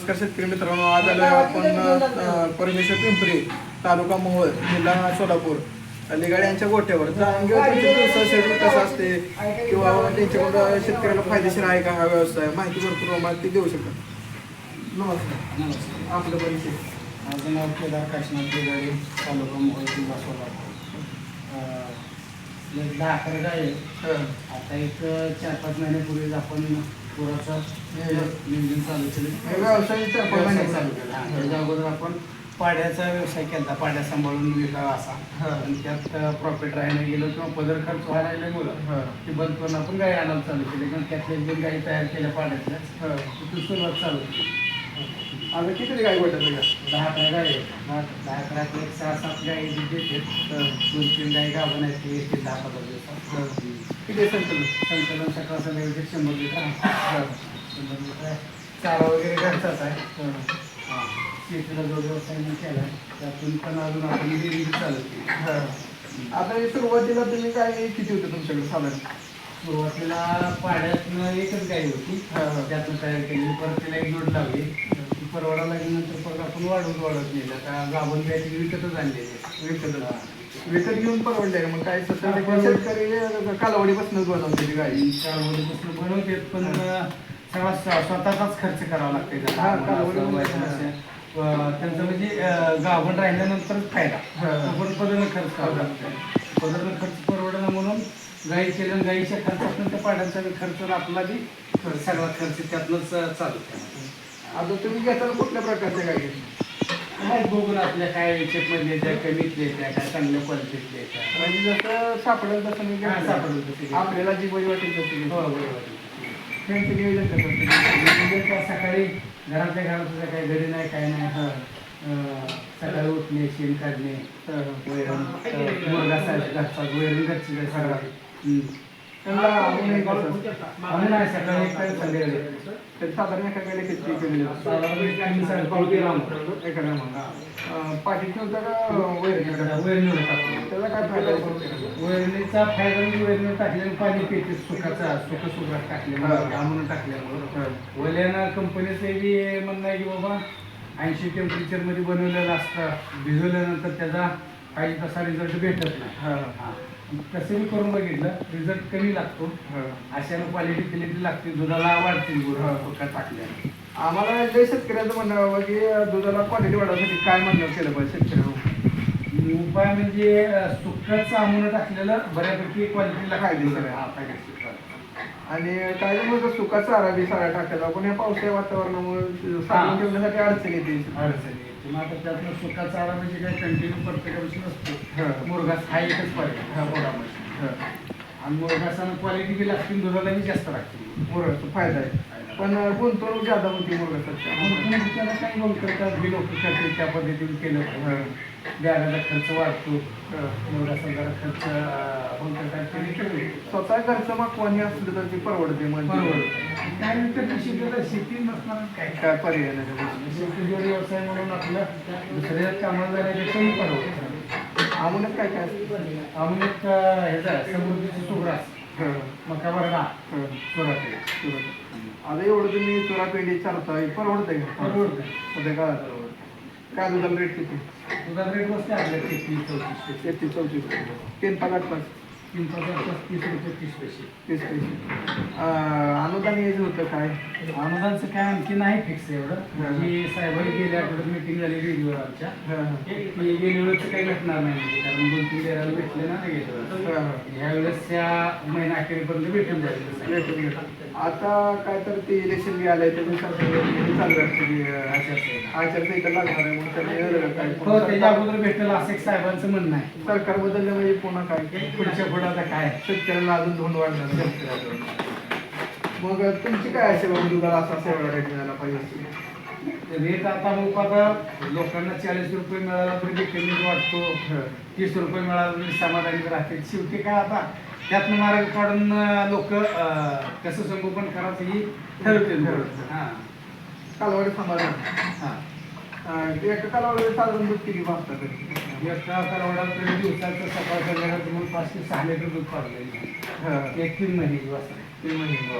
नमस्कार शेतकरी मित्रांनो आज आलो आपण परमेश्वर पिंपरी तालुका मोहोळ जिल्हा सोलापूर. अलीगाड यांच्या गोठ्यावर जाणून घेऊ त्यांचे शेड्यूल कसं असते किंवा त्यांच्याकडं शेतकऱ्याला फायदेशीर आहे का हा व्यवसाय? माहिती भरपूर प्रमाणात ते देऊ शकतात नमस्कार. नमस्कार. आपलं परिचय माझं नाव केदार काशीनाथ तालुका मोहोळ जिल्हा सोलापूर. एक दहा अकरा गाय आहेत. आता एक चार पाच महिन्यापूर्वीच आपण पुराचं नियोजन चालू केलं. हे व्यवसाय पाच व्यवसाय चालू केला. हा, त्याच्या अगोदर आपण पाड्याचा व्यवसाय केला पाड्या सांभाळून विकावा असा. आणि त्यात प्रॉफिट राहायला गेलो किंवा पदर खर्च व्हायला लागल्यामुळं हं. ते बंद करून आपण गाई आणायला चालू केली. कारण त्यातल्या एक दोन गाई तयार केल्या पाड्यातल्या. हं. तिथून सुरुवात चालू केली. आता किती गाय का दहा अकरा गाय. दहा दहा अकरा ते एक सहा सात गाय देतात दोन तीन गाय गाभण आहेत ते येतील दहा पंधरा दिवसात किती संकलन संकलन सकाळ संध्याकाळचे शंभर लिटर आहे. शंभर लिटर आहे. चारा वगैरे घरचाच आहे हं. शेतीला जो व्यवसाय मी केला त्यातून पण अजून आपण डेअरी चालू केली हं. आता सुरुवातीला तुम्ही काय किती होते तुमच्याकडे साधारण सुरुवातीला पाड्यातनं एकच गाय होती. त्यातनं तयार केली परत तिला एक जोड लावली परवडा लागल्यानंतर परत आपण वाढवत वाढवत नेलं आता गाभण ती विकतच आणलेली आहे. विकत विकत घेऊन परवडले मग काय शेतकरी कालावडीपासूनच बनवते गाडी. चारवडीपासून बनवते पण सगळा स्व- स्वतःचाच खर्च करावा लागते कालवडी. अं, त्यांचं म्हणजे गाभण राहिल्यानंतरच फायदा. हा. पण पदरनं खर्च करावा लागतो पदरनं खर्च परवडणं म्हणून गाई केलं गाईच्या पाड्यांचा बी खर्च आपला बी सगळा खर्च त्यातनंच चालू. आता तुम्ही घेताना कुठल्या प्रकारच्या गाडी काय बघून आपल्या काय याच्यातमधले ज्या कमीतले त्या काय चांगल्या क्वालिटीतले त्या म्हणजे जसं सापडेल तसं मी घेतलं. सापडेल तसं घेतलं. आपल्याला जी बरी वाटेल तशी हो, घेतलं. बरोबर. त्यांचं नियोजन कसं असतं? म्हणजे काय सकाळी घरातल्या घरात सुद्धा काही घरी नाही काय नाही अं, सकाळी उठणे शेण काढणे. वैरण अं, मुरगा साहेब घरचा वैरण घरची सगळा. त्यांना आम्ही नाही कसं? आम्ही नाही सकाळी एक टाइम संध्याकाळी तरी साधारण एका गाडीला किती केलेले साधारण एखाद्या पाठी ठेवता का वैरणीवर टाकतो त्याचा काय फायदा वैरणीचा फायदा म्हणजे वैरणीवर टाकल्यानं पाणी पिते सुखाचा सुख सुखात हा. टाकल्यामुळे आमून टाकल्यामुळं वल्यानं कंपनीचं बी म्हणणं आहे की बाबा ऐंशी टेम्परेचरमध्ये बनवलेलं असतं भिजवल्यानंतर त्याचा काही तसा रिझल्ट भेटत नाही हां तसं मी करून बघितलं रिझल्ट कमी लागतो. हां. अशानं क्वालिटी क्लिटी लागते दुधाला वाढते गुरु टाकल्यानं. आम्हाला जे शेतकऱ्याचं म्हणणं बाबा की दुधाला क्वालिटी वाढवण्यासाठी काय म्हणणं केलं पाहिजे शेतकऱ्यांना उपाय म्हणजे अं, सुक्काचं आमून टाकलेलं बऱ्यापैकी क्वालिटीला. हा, फायदेशीर आहे. आणि काय म्हणतो सुका चारा बी सारा टाकायचा पण या पावसाच्या वातावरणामुळे साठवून ठेवण्यासाठी अडचण येते अडचणी येते. मग आता त्यातनं सुखाचा आरा म्हणजे काय कंटिन्यू प्रत्येकापासून. असतो मुरघास हा. एकच पर्याय हा हं. आणि मुरघासानं क्वालिटी बी लागते आणि दुधाला बी जास्त लागते मुरगाचा फायदा आहे. पण गुंतवणूक जादा होती मुरगासाठी म्हणून त्याला काही करतात लोक त्या पद्धतीने केलं. बॅगाचा खर्च वाढतो जरा खर्च. स्वतः घरचं मागवानी असलं तर ती परवडते म्हणजे परवडतं. काय नंतर शेतीला शेती नसणार काय काय पर्याय नाही व्यवसाय म्हणून आपलं दुसऱ्या कामाला जाण्यापेक्षाही परवडतं आम्हाला काय काय असतं? आम्ही एक अं, ह्याचा समृद्धीची सुग्रास. मका. सोराटे बरोबर. आता एवढं तुम्ही चोरा पेंडी चालताय परवडतंय का. सध्या काळात काय दुधाला रेट किती? दुधाचा रेट बसते आपल्या तेहतीस चौतीस. तेहतीस चौतीस तीन पाच आठ पाच तीन पाच तीस रुपये तीस पैसे. तीस पैसे अनुदान यायचं होतं काय? अनुदानचं काय आणखी नाही फिक्स एवढं. म्हणजे साहेबांनी गेल्या आठवड्यात मिटिंग झाली रेडिओवर आमच्या. हं, हं. की गेल्या वेळेस काही भेटणार नाही म्हणजे कारण दोन तीन डेराला भेटले ना नाही गेल्या. हं, हं. ह्या वेळेस त्या महिना अखेरीपर्यंत भेटून जाईल. आता काय तर ते इलेक्शन बी आलंय हे चालू असते आचारसंहिता. लागणार आहे म्हणून काय हो त्याच्या अगोदर भेटेल असं एक साहेबांचं म्हणणं आहे. सरकार बदललं म्हणजे पुन्हा काय? पुढच्या आता काय? शेतकऱ्याला अजून धोंड वाढणार मग तुमची काय असेल बाबा दुधाला असा सेवा रेट मिळाला पाहिजे रेट आता मग आता लोकांना चाळीस रुपये मिळाला तरी कमी वाटतो. तीस रुपये मिळाला तरी समाधानी राहतील. शेवटी काय आता त्यातनं मार्ग काढून लोक कसं संगोपन करायचं ही ठरवतील. हां. कालवाडी सांभाळणार हां. एका कालावडीत साधारण दूध किती तरी. एका कालवडात तरी दिवसाचं सकाळ संध्याकाळ तुम्हाला पाच ते सहा लिटर दूध पाडलेलं हं. एक तीन महिन्याची वासरे तीन महिने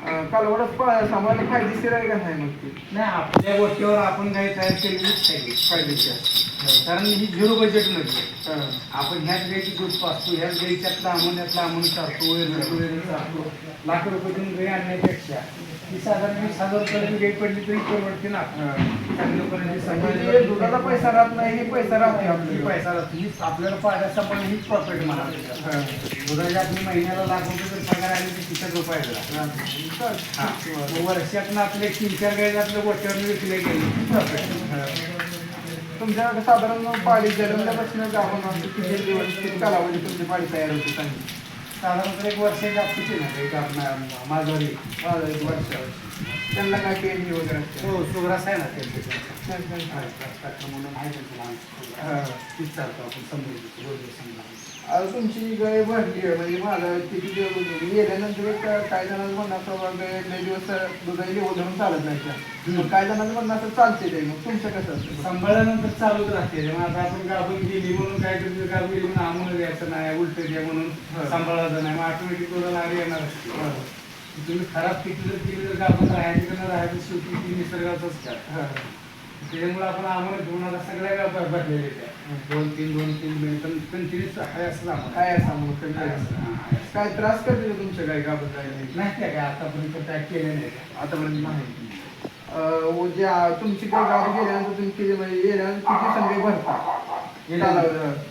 अं, कालवडच पा- सांभाळायला फायदेशीर आहे का नाही मग ती? नाही आपल्या गोष्टीवर आपण गाय तयार केलेलीच पाहिजे. फायदेशीर. कारण ही झिरो बजेटमध्ये हां. आपण ह्याच गायची दूध पाचतो ह्याच गायच्यातला अमोन्यातला अमोन चालतो वैरण वैरण चालतो लाख रुपये देऊन गाय आणण्यापेक्षा ही साधारण वीस हजार पडली तरी परवडते ना. म्हणजे पैसा राहत नाही हे पैसा राहते आपल्याला. पैसा. हीच आपल्याला हीच प्रॉफिट म्हणा. दुधाच्या आपली महिन्याला लाख रुपये जर पगार आले तिथं हा. वर्षातनं आपले तीन चार आपल्या गोट्यावर विकले गेले. तुमच्याकडे साधारण पाळी जन्मल्यापासून असते किती दिवस किती कालावधी तुमची पाळी तयार होते चांगली. साधारणतः एक वर्ष जास्तीची नाही एक आपला माझं एक वर्ष. त्यांना काय पेरणी वगैरे असते? हो सुग्रास आहे ना त्यांचे. म्हणून आहे त्यांचं लहान. तीच चालतो आपण समजून रोज समजा आता तुमची गाय भरली आहे म्हणजे माझं किती दिवस गेल्यानंतर काय जणांचं म्हणणं असं लय दिवस लेवल धरून चालत नाही काय जणांचं म्हणणं असं चालते ते. मग तुमचं कसं असतं? सांभाळल्यानंतर चालूच राहते आता आपण गाभून गेली म्हणून काय करतो गाभ गेली म्हणून आम्हाला द्यायचं नाही उलट द्या. म्हणून सांभाळायचं नाही. मग ऑटोमॅटिक तुला लागली येणार? असते. तुम्ही खराब पिकली जर केली तर गाभून राहायचं की नाही राहायचं शेवटी ती निसर्गाचंच काय. त्याच्यामुळे आपण आम्हाला घेऊन सगळ्या भरलेल्या त्या दोन तीन दोन तीन मिनिट पण कंटिन्यूच आहे असं आम्हाला काय असा मग. काय त्रास करते का तुमच्या गाय गाभण गायला नाही काय आतापर्यंत काय केलं नाही. आतापर्यंत नाही. जे तुमची काय गाडी गेल्यानंतर तुम्ही किती म्हणजे गेल्यानंतर किती संधी भरता?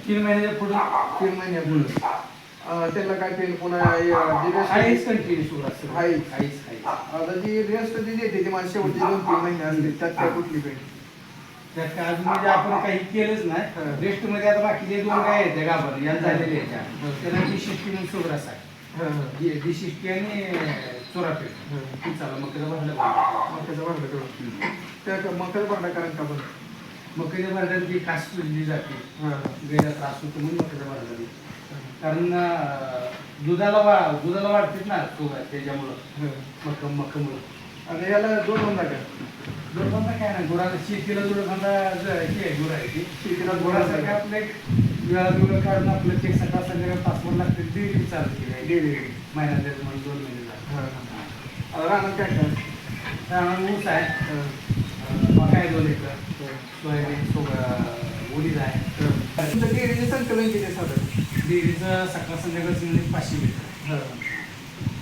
तीन महिन्याच्या पुढे. तीन महिन्यापूर्वी अं, त्याला काय पेन पुन्हा अं, जी कंटिन्यू सुरू असतं. आता रेस्ट जी देते ती माझ्या शेवटचे दोन तीन महिने असते त्यात काय कुठली पेन त्यात काय अजून म्हणजे आपण काही केलंच. नाही. रेस्टमध्ये आता बाकीचे दोन काय आहेत गाभण या. आहेत त्याला दिशिष्टी म्हणून आहे दि- दिशिष्टी आणि चालू मग भरलं करून त्या कारण का पण मग त्याच्या भरल्यात जी कास जाते गैरा त्रास होतो म्हणून भरला कारण दुधाला वा दुधाला वाढतेच ना सुगर त्याच्यामुळं. मक्कम मक्कमुळं आणि याला दोन होऊन का जोडबंदा काय नाही गुराला शेतीला जोडबंदा ज- हे आहे, गुरं आहे ती. शेतीला गुरासाठी आपलं एक वेळा वेगळं काढून आपलं ते सकाळ संध्याकाळ पासपोर्ट लागते डेली चालू केली आहे डेली महिन्यात त्याचं म्हणून दोन महिने राहणार काय काय त्यामुळे ऊस आहे. मका आहे दोन एकर. सोयाबीन सोबत उडीद आहे. संकलन आहे साधारण? डेअरीचं सकाळ संध्याकाळ म्हणजे पाचशे लिटर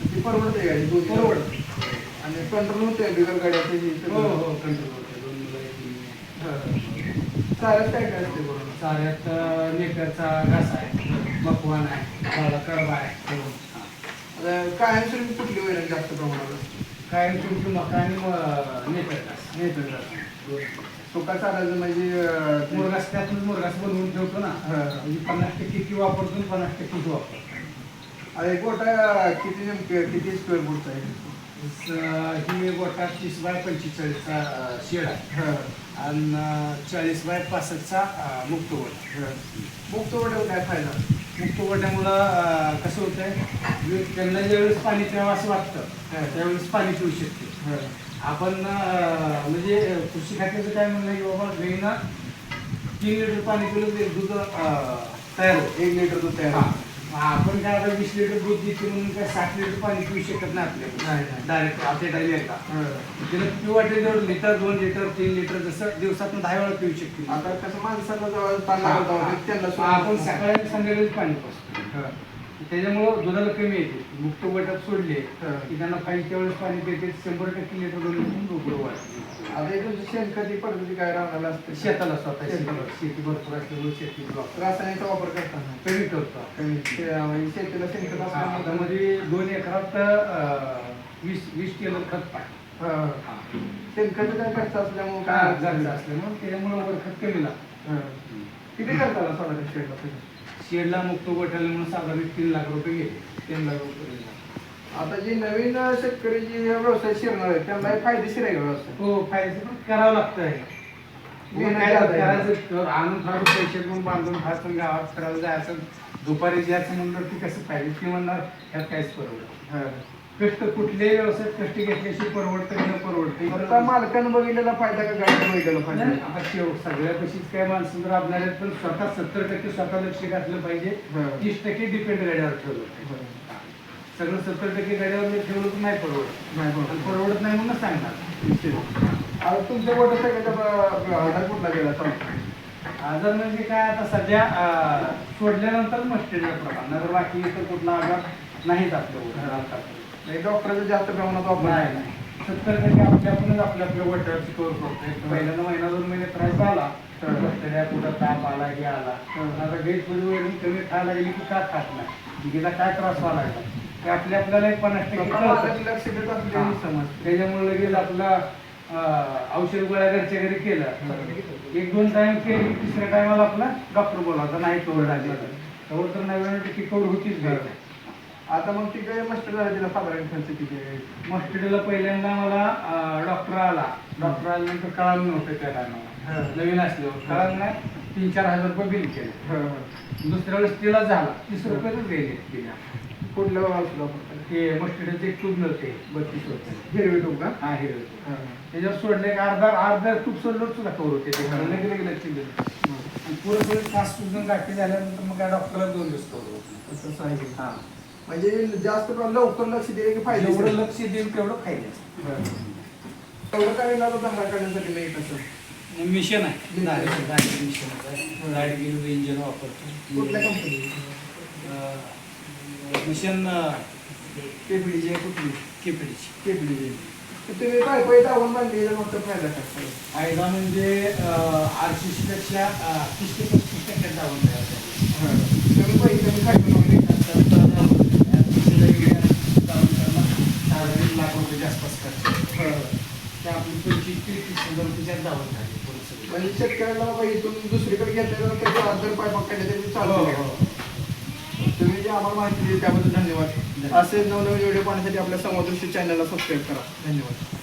ती परवडते गाडी दोन परवडते. आणि कंट्रोल होते बिगर गाड्याची हो हो. कंट्रोल करते दोन मुलं. चालत काय काय असते बरोबर चाऱ्यात नेकरचा घास आहे मकवान आहे कडबा आहे. कायमस्वरूपी कुठली वैरण जास्त प्रमाणात असते? कायम तुमची मका आणि म- नेकर घास. नेतर सुका चालायचं म्हणजे मुरगास त्यातून मुरगास बनवून ठेवतो ना. म्हणजे पन्नास टक्के ती वापरतो आणि पन्नास टक्के ती वापरतो एक गोटा किती नेमके किती स्क्वेअर फूटचा आहे ही गोटा तीस बाय पंचेचाळीसचा शेड आहे. आणि चाळीस बाय पासष्टचा मुक्त गोट. मुक्त गोट्यावर काय फायदा मुक्त गोट्यामुळं कसं होतंय जे त्यांना ज्यावेळेस पाणी प्यावं असं वाटतं. त्यावेळेस पाणी पिऊ शकते. आपण म्हणजे कृषी खात्याचं काय म्हणणं आहे की बाबा गाईनं तीन लिटर पाणी पिलं ते दूध तयार होतं एक लिटर दूध तयार. होतं. आपण काय आता वीस लिटर दूध देते म्हणून काय साठ लिटर पाणी पिऊ शकत नाही आपल्याला. डायरेक्ट आपल्या हं. तिला पिऊ वाटेल तेवढं लिटर दोन लिटर तीन लिटर जसं दिवसातून दहा वेळा पिऊ शकते आता कसं माणसाला जवळ पाणी आपण सकाळी आणि संध्याकाळी पाणी पासतो. त्याच्यामुळं दुधाला कमी येते. मुक्त गटात सोडले. की त्यांना पाहिजे त्यावेळेस पाणी देते शंभर टक्के लिटर दोन लिटर वाटते आता तुमची शेणखती पद्धती काय राहणार असते? शेताला स्वतः शेताला. शेती भरपूर असल्यामुळे शेती रासायनिकचा वापर करताना कमी करतो कमी. म्हणजे शेतीला शेणखत आता असल्यामुळे मध्ये दोन एकरात वीस वीस किलो खत पाहिजे. हं. शेणखत काय खर्च असल्यामुळे काय असल्यामुळे त्याच्यामुळे खत कमी लागतं. किती खर्च आला त्या शेडला मुक्त गोठ्याला म्हणून साधारण तीन लाख रुपये गेले. तीन लाख रुपये आता जी नवीन शेतकरी जी व्यवसाय शिरणार आहे त्यांना हे फायदेशीर आहे का व्यवसाय? हो फायद्याचं पण करावं लागतं आहे. काय. करायचं तर आणून पैसे बांधून गावात जायचं. दुपारी जायचं म्हणलं की कसं पाहिजे ती म्हणणार ह्यात काहीच परवडत. कष्ट कुठल्याही व्यवसायात कष्ट घेतल्याशिवाय परवडतं न परवडतं आता मालकानं बघितलेला फायदा का गाडीनं बघितलेला फायदा? आता शेव काय माणसं तर आपल्याला पण स्वतः सत्तर टक्के स्वतः लक्ष घातलं पाहिजे. हं. तीस टक्के डिपेंड गाड्यावर ठेवलं. हं. सगळं सत्तर टक्के गाड्यावर ठेवलं तर नाही परवडत. नाही आणि परवडत नाही म्हणून सांगणार. आता तुमच्या सगळ्याचा आधार कुठला गेला? आजार म्हणजे काय आता सध्या सोडल्यानंतर मस्टेरियल प्रमाण नगर बाकी इतर कुठला आजार नाहीच आपल्या नाही डॉक्टरचं जास्त प्रमाणात वापर नाही नाही. सत्तर टक्के आपल्या आपणच आपल्या आपल्या वॉटरची कवर करतो महिन्यानं महिना दोन महिने त्रास झाला तर बॅक्टेरिया कुठं ताप आला हे आला. आता गैरपुरी वगैरे कमी खायला लागली की का खात नाही? तिला काय त्रास व्हायला लागला? ते आपल्या आपल्याला एक पन्नास टक्के. लक्ष देत. असले समज त्याच्यामुळे लगेच आपला औषध गोळ्या घरच्या घरी केलं. एक दोन टाइम केली तिसऱ्या टायमाला आपला डॉक्टर बोलावता नाही आली कवर तर नव्याण्णव टक्के कवर होतीच घ्यायचं आता मग ती काय मस्त झालं तिला साधारण खर्च किती आहे? पहिल्यांदा मला डॉक्टर आला डॉक्टर आल्यानंतर कळालं नव्हतं त्या टायमाला. नवीन असल्यावर कळालं नाही तीन चार हजार रुपये बिल केलं. दुसऱ्या वेळेस तिला झाला तीस रुपयातच गेले तिला कुठलं औषध ते मॉस्पिटलचे एक ट्यूब नव्हते बत्तीस रुपये हिरवी टूप का हा हे हं, हं. त्याच्यावर सोडले एक अर्धा अर्धा ट्यूब सोडलं सुद्धा कवर होते ते. लगेच लगेच लक्ष पुढे फास्ट ट्यूब गाठी झाल्यानंतर मग काय डॉक्टरला दोन दिवस कवर होत. तसं आहे. हा म्हणजे जास्त प्रमाणात लवकर लक्ष दिले की फायदा जेवढं लक्ष देईल तेवढं फायदे तेवढं काय ना धंदा करण्यासाठी नाही कसं मिशन आहे. गाडी गाडी मिशन आहे. गाडी गेलो इंजिन वापरतो. कुठल्या कंपनी अं, मिशन केपडीची आहे कुठली? केपडीची. केपडीची. तर तुम्ही काय पैसे दावून बांधली तर मग तो फायदा काय? फायदा म्हणजे आर सी सी पेक्षा तीस ते पस्तीस टक्क्यात जाऊन हं. तुम्ही पैसे कमी खायचं नव्हते साडेतीन लाख रुपये आसपास खर्च हं. ते आपली पंचवीस ते तीस हजार रुपयाच्यात जाऊन झाली म्हणजे शेतकऱ्याला बाबा इथून दुसरीकडे घेतलं तर त्याचा हजार पाय पकडले तरी हो, हो. तुम्ही जे आम्हाला माहिती दिली त्याबद्दल धन्यवाद. असे नवनवीन व्हिडिओ पाहण्यासाठी आपल्या संवादृष्टी चॅनलला सबस्क्राईब करा. धन्यवाद.